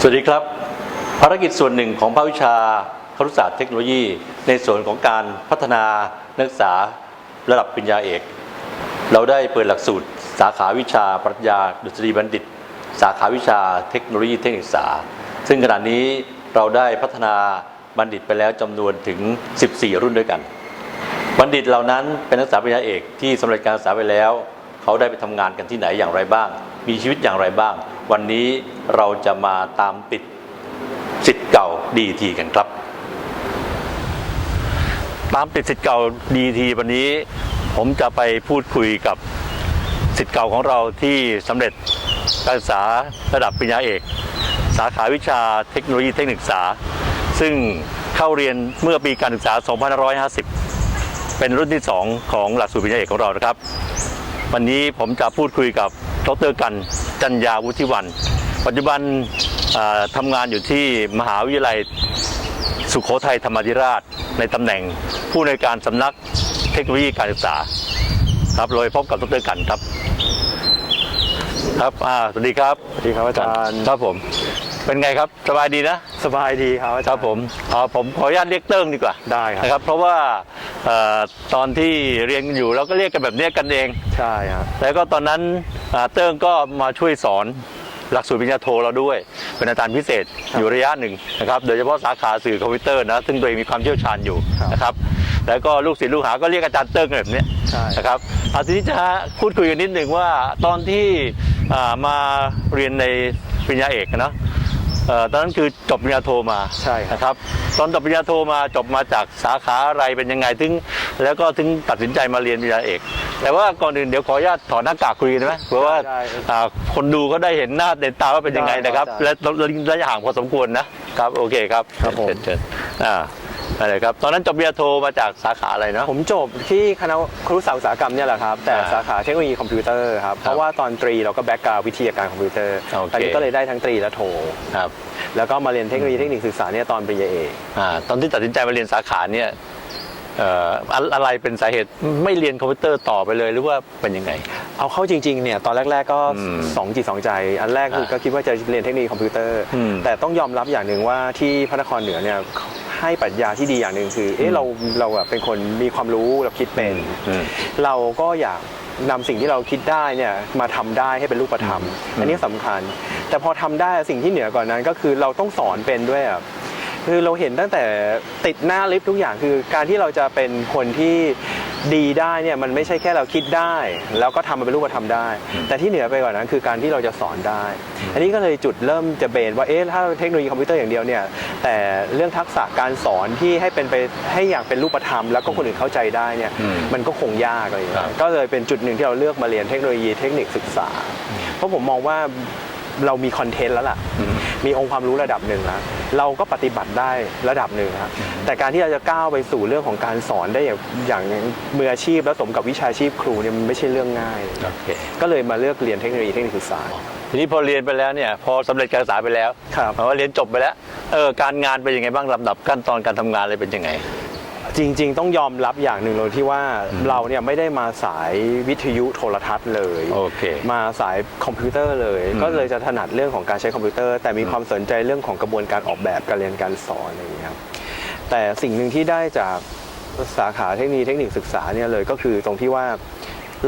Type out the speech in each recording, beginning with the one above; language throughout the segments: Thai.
สวัสดีครับ ภารกิจส่วนหนึ่งของภาควิชาครุศาสตร์เทคโนโลยี ในส่วนของการพัฒนานักศึกษาระดับปริญญาเอก เราได้เปิดหลักสูตร สาขาวิชาปรัชญาดุษฎีบัณฑิต สาขาวิชาเทคโนโลยีเทคนิคศึกษา ซึ่งขณะนี้เราได้พัฒนาบัณฑิตไปแล้วจำนวนถึง 14 รุ่นด้วยกัน บัณฑิตเหล่านั้นเป็นนักศึกษาปริญญาเอกที่สำเร็จการศึกษาไปแล้ว เขาได้ไปทำงานกันที่ไหนอย่างไรบ้าง มีชีวิตอย่างไรบ้าง วันนี้เราจะมาตามติดสิทธิ์เก่าดีทีกันครับ ตามติดสิทธิ์เก่าดีทีวันนี้ ผมจะไปพูดคุยกับสิทธิ์เก่าของเราที่สำเร็จการศึกษาระดับปริญญาเอก สาขาวิชาเทคโนโลยีเทคนิคศึกษา ซึ่งเข้าเรียนเมื่อปีการศึกษา 2550 เป็นรุ่นที่ 2 ของหลักสูตรปริญญาเอกของเรานะครับ วันนี้ผมจะพูดคุยกับ ดรกันจัญญาวุฒิวัน ปัจจุบันอ่าทำงานอยู่ที่มหาวิทยาลัยสุโขทัยธรรมาธิราช ในตำแหน่งผู้ในวยการสำนักเทคโนโลยีการศึกษา ครับเราไปพบกับดรกันครับ ครับอ่าสวัสดีครับ สวัสดีครับอาจารย์ครับผม เป็นไงครับสบายดีนะ สบายดีครับอาคจารรับย์ผมเอาผมขออนุญาตเรียกเติ้งดีกว่าได้ครับนะครับ เพราะว่า เอ่อตอนที่เรียนอยู่เราก็เรียกกันแบบเนี้ยกันเอง ใช่ครับแล้วก็ตอนนั้นอ่าเติ้งก็มาช่วยสอนหลักสูตรปริญญาโทเราด้วย เป็นอาจารย์พิเศษอยู่ระยะหนึ่งนะครับ โดยเฉพาะสาขาสื่อคอมพิวเตอร์นะ ซึ่งตัวเองมีความเชี่ยวชาญอยู่นะครับ แล้วก็ลูกศิษย์ลูกหาก็เรียกอาจารย์เติ้งแบบเนี้ยใช่นะครับอาทีนี้จะพูดคุยกันนิดหนึ่งว่าตอนที่อ่ามาเรียนในปริญญาเอกนะ เอ่อตอนนั้นคือจบปริญญาโทมาใช่ครับ นะครับ ตอนจบปริญญาโทมาจบมาจากสาขาอะไรเป็นยังไงถึง แล้วก็ถึงตัดสินใจมาเรียนปริญญาเอก แต่ว่าก่อนอื่นเดี๋ยวขออนุญาตถอดหน้ากากคุยกันได้ไหมเพราะว่าได้ครับอ่าคนดูเขาได้เห็นหน้าเด่นตาว่าเป็นยังไงนะครับ ได้และระยะห่างพอสมควรนะครับโอเคครับครับผม เชิญเชิญอ่า อะไรครับ ตอนนั้นจบปริญญาโทมาจากสาขาอะไรเนาะ ผมจบที่คณะครุศาสตร์อุตสาหกรรมเนี่ยแหละครับ แต่อ่าสาขาเทคโนโลยีคอมพิวเตอร์ครับ เพราะว่าตอนตรีเราก็แบ็กกราววิทยาการคอมพิวเตอร์โอเค ตอนนี้ก็เลยได้ทั้งตรีและโท ครับแล้วก็มาเรียนเทคโนโลยีเทคนิคศึกษาเนี่ยตอนปริญญาเอก อ่าตอนที่ตัดสินใจมาเรียนสาขาเนี่ยเอ่ออะอะไรเป็นสาเหตุไม่เรียนคอมพิวเตอร์ต่อไปเลยหรือว่าเป็นยังไง เอาเข้าจริงๆเนี่ยตอนแรก ๆ ก็อืมสองจิตสองใจ อันแรกคืออ่าก็คิดว่าจะเรียนเทคโนโลยีคอมพิวเตอร์ อืมแต่ต้องยอมรับอย่างหนึ่งว่าที่พระนครเหนือเนี่ย ให้ปรัชญาที่ดีอย่างหนึ่งคือ เอ๊ะเราเราอะเป็นคนมีความรู้เราคิดเป็นอืมเราก็อยากนำสิ่งที่เราคิดได้เนี่ยมาทำได้ให้เป็นรูปธรรมอืมอันนี้สำคัญ แต่พอทำได้สิ่งที่เหนือกว่านั้นก็คือเราต้องสอนเป็นด้วยอะคือเราเห็นตั้งแต่ติดหน้าลิฟต์ทุกอย่างคือการที่เราจะเป็นคนที่ ดีได้เนี่ยมันไม่ใช่แค่เราคิดได้ แล้วก็ทำมันเป็นรูปธรรมได้ แต่ที่เหนือไปกว่านั้นคือการที่เราจะสอนได้ อันนี้ก็เลยจุดเริ่มจะเบนว่าเอ๊ะถ้าเทคโนโลยีคอมพิวเตอร์อย่างเดียวเนี่ยแต่เรื่องทักษะการสอนที่ให้เป็นไปให้อย่างเป็นรูปธรรม แล้วก็คนอื่นเข้าใจได้เนี่ยอืมมันก็คงยากอะไรอย่างครัเงี้บยก็เลยเป็นจุดหนึ่งที่เราเลือกมาเรียนเทคโนโลยีเทคนิคศึกษา เพราะผมมองว่า เรามีคอนเทนต์แล้วล่ะอืมมีองค์ความรู้ระดับหนึ่งแล้วเราก็ปฏิบัติได้ระดับหนึ่งครับแต่การที่เราจะก้าวไปสู่เรื่องของการสอนได้อย่างอย่างมืออาชีพและสมกับวิชาชีพครูเนี่ยมันไม่ใช่เรื่องง่ายโอเคก็เลยมาเลือกเรียนเทคโนโลยีเทคนิคศึกษา ทีนี้พอเรียนไปแล้วเนี่ยพอสำเร็จการศึกษาไปแล้วครับหมายว่าเรียนจบไปแล้วเออการงานเป็นยังไงบ้างลำดับขั้นตอนการทำงานอะไรเป็นยังไง จริง ๆ ต้องยอมรับอย่างหนึ่งเลยที่ว่าอืมเราเนี่ยไม่ได้มาสายวิทยุโทรทัศน์เลยโอเคมาสายคอมพิวเตอร์เลยอืมก็เลยจะถนัดเรื่องของการใช้คอมพิวเตอร์ แต่มีอืมความสนใจเรื่องของกระบวนการออกแบบการเรียนการสอนอะไรอย่างเงี้ยครับแต่สิ่งหนึ่งที่ได้จากสาขาเทคโนโลยีเทคนิคศึกษาเนี่ยเลยก็คือตรงที่ว่า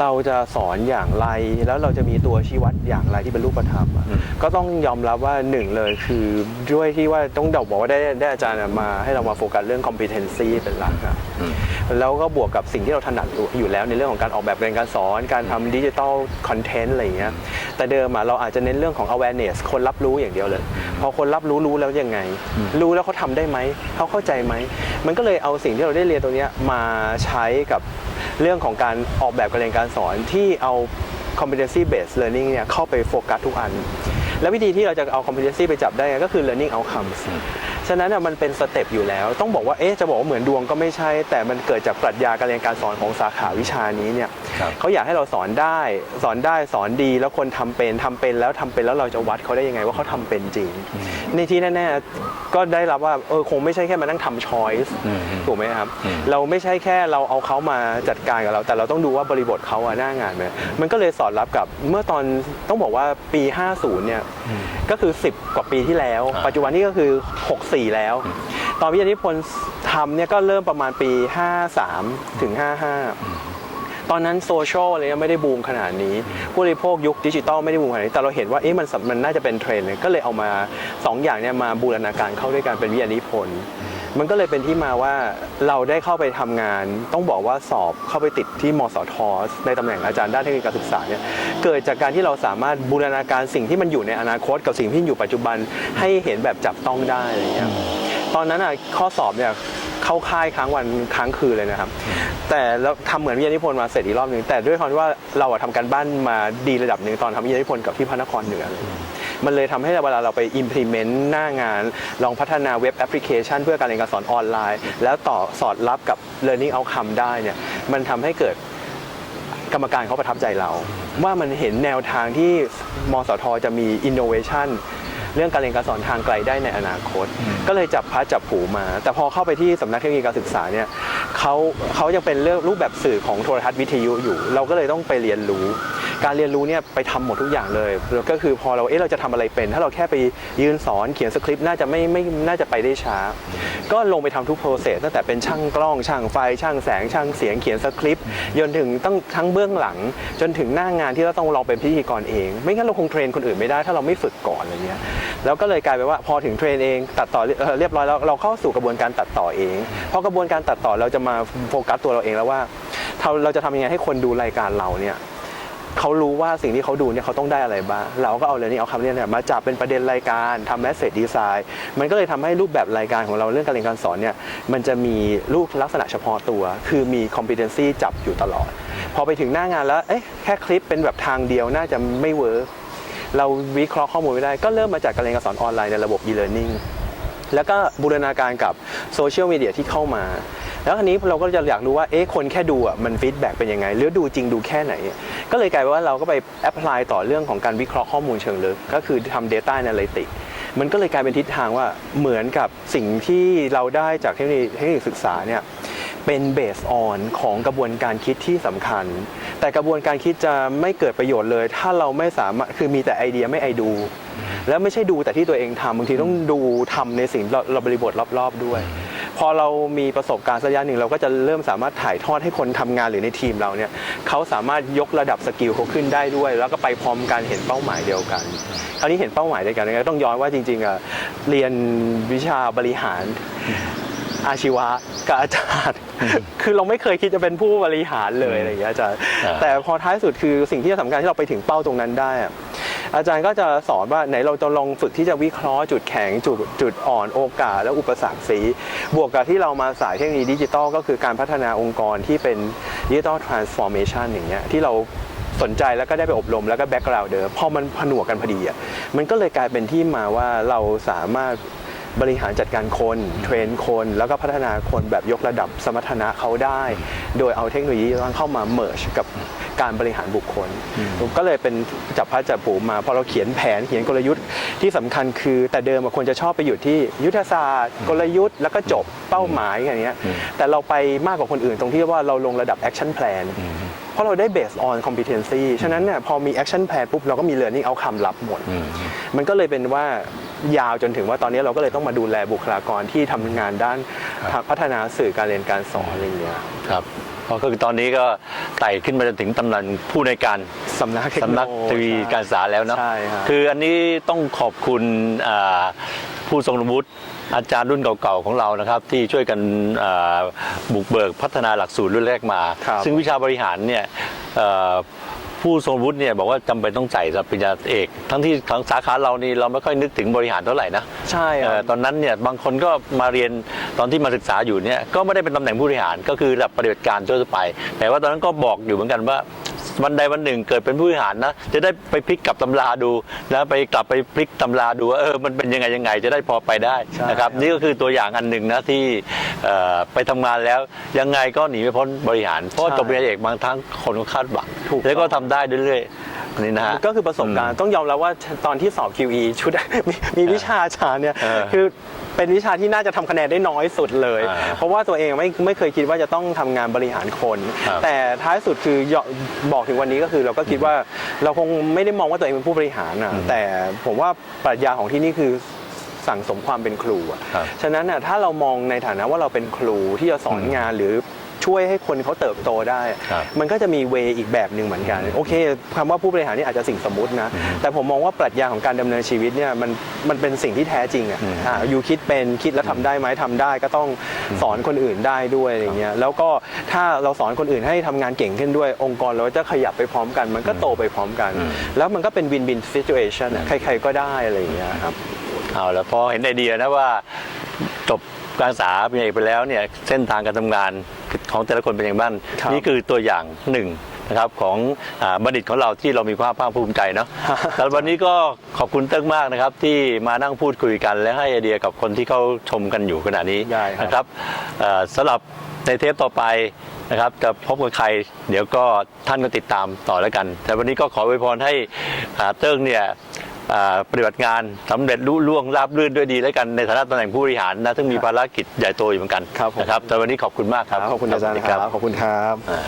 เราจะสอนอย่างไร แล้วเราจะมีตัวชี้วัดอย่างไรที่เป็นรูปธรรมอะอืมก็ต้องยอมรับว่าหนึ่งเลยคือด้วยที่ว่าต้องเดาบอกว่าได้ได้อาจารย์มาให้เรามาโฟกัสเรื่อง competency เป็นหลักครับอืมแล้วก็บวกกับสิ่งที่เราถนัดอยู่แล้วในเรื่องของการออกแบบเรียนการสอน การทำดิจิทัลคอนเทนต์อะไรอย่างเงี้ยแต่เดิมอะเราอาจจะเน้นเรื่องของ awareness คนรับรู้อย่างเดียวเลย พอคนรับรู้รู้แล้วยังไงอืมรู้แล้วเขาทำได้ไหมเขาเข้าใจไหมมันก็เลยเอาสิ่งที่เราได้เรียนตรงเนี้ยมาใช้กับ เรื่องของการออกแบบการเรียนการสอนที่เอา competency based learning เนี่ยเข้าไปโฟกัสทุกอัน และววิธีที่เราจะเอา competency ไปจับได้ก็คือ learning outcomes ฉะนั้นน่ะมันเป็นสเต็ปอยู่แล้ว ต้องบอกว่าเอ๊ะจะบอกว่าเหมือนดวงก็ไม่ใช่ แต่มันเกิดจากปรัชญาการเรียนการสอนของสาขาวิชานี้เนี่ยครับเขาอยากให้เราสอนได้สอนได้สอนดีแล้วคนทำเป็นทำเป็นแล้วทำเป็นแล้วเราจะวัดเขาได้ยังไงว่าเขาทำเป็นจริง ในที่แน่ๆก็ได้รับว่าเออคงไม่ใช่แค่มานั่งทำช้อยส์อืมถูกไหมครับอืมเราไม่ใช่แค่เราเอาเขามาจัดการกับเรา แต่เราต้องดูว่าบริบทเขาอะหน้างานไหมมันก็เลยสอดรับกับเมื่อตอนต้องบอกว่าปี 50เนี่ยก็คือ 10 กว่าปีที่แล้วอ่าปัจจุบันนี้ก็คือ4 แล้ว ตอนวิทยานิพนธ์ทำเนี่ยก็เริ่มประมาณปี 53 ถึง 55 ตอนนั้นโซเชียลอะไรไม่ได้บูมขนาดนี้ ผู้บริโภคยุคดิจิตอลไม่ได้บูมขนาดนี้ แต่เราเห็นว่าเอ๊ะมันมันน่าจะเป็นเทรนด์เลยก็เลยเอามา 2 อย่างเนี่ยมาบูรณาการเข้าด้วยกันเป็นวิทยานิพนธ์ มันก็เลยเป็นที่มาว่าเราได้เข้าไปทำงาน ต้องบอกว่าสอบเข้าไปติดที่มสท ในตำแหน่งอาจารย์ด้านเทคนิคการศึกษาเนี่ยเกิดจากการที่เราสามารถบูรณาการสิ่งที่มันอยู่ในอนาคตกับสิ่งที่อยู่ปัจจุบันให้เห็นแบบจับต้องได้อะไรเงี้ยตอนนั้นอะข้อสอบเนี่ยเข้าค่ายค้างวันค้างคืนเลยนะครับ แต่เราทำเหมือนวิทยานิพนธ์มาเสร็จอีกรอบหนึ่งแต่ด้วยความที่ว่าเราอะทำการบ้านมาดีระดับหนึ่งตอนทำวิทยานิพนธ์กับที่พระนครเหนือเลย มันเลยทำให้เวลาเราไป implement หน้างาน ลองพัฒนาเว็บแอปพลิเคชัน เพื่อการเรียนการสอนออนไลน์ แล้วต่อสอดรับกับ learning outcome ได้เนี่ยมันทำให้เกิดกรรมการเขาประทับใจเรา ว่ามันเห็นแนวทางที่มสทจะมี innovation เรื่องการเรียนการสอนทางไกลได้ในอนาคต ก็เลยจับพัดจับผูมา แต่พอเข้าไปที่สำนักเทคโนิคการศึกษาเนี่ยเขาเขายังเป็นเรื่องรูปแบบสื่อของโทรทัศน์วิทยุอยู่ เราก็เลยต้องไปเรียนรู้ การเรียนรู้เนี่ยไปทำหมดทุกอย่างเลยลก็คือพอเราเอ๊ะเราจะทำอะไรเป็น ถ้าเราแค่ไปยืนสอนเขียนสคริปต์น่าจะไม่ไม่น่าจะไปได้ช้า ก็ลงไปทำทุกโปรเซสตั้งแต่เป็นช่างกล้องช่างไฟช่างแสงช่างเสียงเขียนสคริปต์จนถึงต้องทั้งเบื้องหลัง จนถึงหน้างงานที่เราต้องลองเป็นพิธีกรเอง ไม่งั้นเราคงเทรนคนอื่นไม่ได้ถ้าเราไม่ฝึกก่อนอะไรเงี้ยแล้วก็เลยกลายเป็นว่าพอถึงเทรนเองตัดต่อเรียบร้อยแล้วเราเข้าสู่กระบวนการตัดต่อเองพอกระบวนการตัดต่อเราจะมาโฟกัสตัวเราเองแล้วว่าเราเราจะทำยังไงให้คนดูรายการเราเนี่ย เขารู้ว่าสิ่งที่เขาดูเนี่ยเขาต้องได้อะไรบ้าง เราก็เอาเรื่องนี้เอาคำนี้เนี่ยมาจับเป็นประเด็นรายการทำแมสเซจดีไซน์ มันก็เลยทำให้รูปแบบรายการของเราเรื่องการเรียนการสอนเนี่ยมันจะมีรูปลักษณะเฉพาะตัว คือมี competency จับอยู่ตลอด พอไปถึงหน้างานแล้วเอ๊ะแค่คลิปเป็นแบบทางเดียวน่าจะไม่เวิร์กเราวิเคราะห์ข้อมูลไม่ได้ ก็เริ่มมาจากการเรียนการสอนออนไลน์ในระบบ e-learning แล้วก็บูรณาการกับโซเชียลมีเดียที่เข้ามา แล้วคราวนี้เราก็จะอยากรู้ว่าเอ๊ะคนแค่ดูอะมันฟีดแบ็กเป็นยังไงหรือดูจริงดูแค่ไหน ก็เลยกลายเป็นว่าเราก็ไปแอพพลายต่อเรื่องของการวิเคราะห์ข้อมูลเชิงลึก ก็คือทำ Data Analytics มันก็เลยกลายเป็นทิศทางว่าเหมือนกับสิ่งที่เราได้จากเทคนิคเทคนิคศึกษาเนี่ยเป็นเบสออนของกระบวนการคิดที่สำคัญ แต่กระบวนการคิดจะไม่เกิดประโยชน์เลย ถ้าเราไม่สามารถคือมีแต่ไอเดียไม่ไอดู แล้วไม่ใช่ดูแต่ที่ตัวเองทำบางทีต้องดูทำในสิ่งราเราบริบทรอบ ๆ ด้วย พอเรามีประสบการณ์สักระยะหนึ่งเราก็จะเริ่มสามารถถ่ายทอดให้คนทำงานหรือในทีมเราเนี่ยเขาสามารถยกระดับสกิลเขาขึ้นได้ด้วย แล้วก็ไปพร้อมกันเห็นเป้าหมายเดียวกัน คราวนี้เห็นเป้าหมายเดียวกันก็ต้องย้อนว่าจริงๆอะเรียนวิชาบริหาร อาชีวะกับอาจารย์ คือเราไม่เคยคิดจะเป็นผู้บริหารเลยอะไรอย่างเงี้ยอาจารย์อ่าแต่พอท้ายสุดคือสิ่งที่สำคัญที่เราไปถึงเป้าตรงนั้นได้อะอาจารย์ก็จะสอนว่าไหนเราจะลองฝึกที่จะวิเคราะห์จุดแข็งจุดจุดอ่อนโอกาส และอุปสรรคสี บวกกับที่เรามาสายเทคโนโลยีดิจิตอลก็คือการพัฒนาองค์กรที่เป็นดิจิตอลทรานส์ฟอร์เมชันอย่างเงี้ยที่เราสนใจแล้วก็ได้ไปอบรมแล้วก็แบ็กกราวด์เดิมพอมันผนวกกันพอดีอะมันก็เลยกลายเป็นที่มาว่าเราสามารถ บริหารจัดการคนเทรนคนแล้วก็พัฒนาคนแบบยกระดับสมรรถนะเขาได้ โดยเอาเทคโนโลยีเข้ามาเมิร์ชกับการบริหารบุคคล ก็เลยเป็นจับพัดจับผูมาพอเราเขียนแผนเขียนกลยุทธ์ที่สำคัญคือแต่เดิมอะคนจะชอบไปอยู่ที่ยุทธศาสตร์ กลยุทธ์แล้วก็จบเป้าหมายอย่างเงี้ยแต่เราไปมากกว่าคนอื่นตรงที่ว่าเราลงระดับ action plan เพราะเราได้ based on competency ฉะนั้นเนี่ยพอมี action plan ปุ๊บ เราก็มี learning outcome รับหมดอืมมันก็เลยเป็นว่า ยาวจนถึงว่าตอนนี้เราก็เลยต้องมาดูแลบุคลากรที่ทำงานด้านครับพัฒนาสื่อการเรียนการสอนอะไรอย่างเงี้ยครับก็คือตอนนี้ก็ไต่ขึ้นมาจนถึงตำแหน่งผู้ในวยการสำนักเทคโนสำนักทวีการศึกษาแล้วเนาะใช่ครับคืออันนี้ต้องขอบคุณอ่าผู้ทรงวุฒิอาจารย์รุ่นเก่าๆของเรานะครับ ที่ช่วยกันอ่าบุกเบิกพัฒนาหลักสูตรรุ่นแรกมาครับซึ่งวิชาบริหารเนี่ยเอ่อ ผู้ทรงวุฒิเนี่ยบอกว่าจำเป็นต้องใส่สำหรับปริญญาเอก ทั้งที่ทางสาขาเรานี่เราไม่ค่อยนึกถึงบริหารเท่าไหร่นะใช่คเอ่รัอบตอนนั้นเนี่ยบางคนก็มาเรียนตอนที่มาศึกษาอยู่เนี่ยก็ไม่ได้เป็นตำแหน่งผู้บริหารก็คือระดับปฏิบัติการทั่วไป แต่ว่าตอนนั้นก็บอกอยู่เหมือนกันว่า วันใดวันหนึ่งเกิดเป็นผู้บริหารนะจะได้ไปพลิกกลับตำราดูนะไปกลับไปพลิกตำราดูว่าเออมันเป็นยังไงยังไงจะได้พอไปได้ใช่นะครับครับ นี่ก็คือตัวอย่างอันหนึ่งนะที่เอ่อไปทำงานแล้วยังไงก็หนีไม่พ้นบริหาร เพราะว่าจบปริญญาเอกบางครั้งคนก็คาดหวังถูกต้องแล้วก็ทำได้เรื่อยๆอั นนี่นะฮะ ก็คือประสบการณ์ต้องยอมรับว่าตอนที่สอบ QE ชุดมีมีวิชาอาจารย์เนี่ยเออคือเป็นวิชาที่น่าจะทำคะแนนได้น้อยสุดเลยอ่าเพราะว่าตัวเองไม่ไม่เคยคิดว่าจะต้องทำงานบริหารคนครับแต่ท้ายสุดคือยอบอกถึงวันนี้ก็คือเราก็คิดว่าเราคงไม่ได้มองว่าตัวเองเป็นผู้บริหารนะแต่ผมว่าปรัชญาของที่นี่คือสั่งสมความเป็นครูอะครับฉะนั้นน่ะถ้าเรามองในฐานะว่าเราเป็นครูที่จะสอนงานหรือ ช่วยให้คนเขาเติบโตได้ครับมันก็จะมีเวอีกแบบหนึ่งเหมือนกัน โอเคคำว่าผู้บริหารนี่อาจจะสิ่งสมมุตินะ แต่ผมมองว่าปรัชญาของการดำเนินชีวิตเนี่ยมันมันเป็นสิ่งที่แท้จริงอะอืมอะอยู่คิดเป็นคิดแล้วทำได้ไหมทำได้ก็ต้องสอนคนอื่นได้ด้วยอะไรเงี้ยแล้วก็ถ้าเราสอนคนอื่นให้ทำงานเก่งขึ้นด้วยองค์กรเราจะขยับไปพร้อมกัน มันก็โตไปพร้อมกัน แล้วมันก็เป็นวินวินซิ t u เอชันใครๆก็ได้อะไรอย่างเงี้ยครับเอาแล้วพอเห็นไอเดียนะว่าจบการศึกษาปริญญาเอกไปแล้วเนี่ยเส้นทางการทำงาน ของแต่ละคนเป็นอย่างไรบ้างครับ นี่คือตัวอย่างหนึ่งนะครับของอาบัณฑิตของเราที่เรามีความภาคภูมิใจเนาะแต่วันนี้ก็ขอบคุณเติ้งมากนะครับ ที่มานั่งพูดคุยกัน และให้ไอเดียกับคนที่เขาชมกันอยู่ขณะนี้ได้ครับ นะครับเอ่อสำหรับในเทปต่อไปนะครับจะพบกับใคร เดี๋ยวก็ท่านก็ติดตามต่อแล้วกัน แต่วันนี้ก็ขออวยพรให้อ่าเติ้งเนี่ยอ่า ปฏิบัติงานสำเร็จลุล่วงราบรื่นด้วยดีแล้วกันในฐานะตำแหน่งผู้บริหารนะซึ่งมีภารกิจใหญ่โตอยู่เหมือนกันครับผมนะครับแต่วันนี้ขอบคุณมากครับขอบคุณอาจารย์สวัสดีครับขอบคุณครับอ่า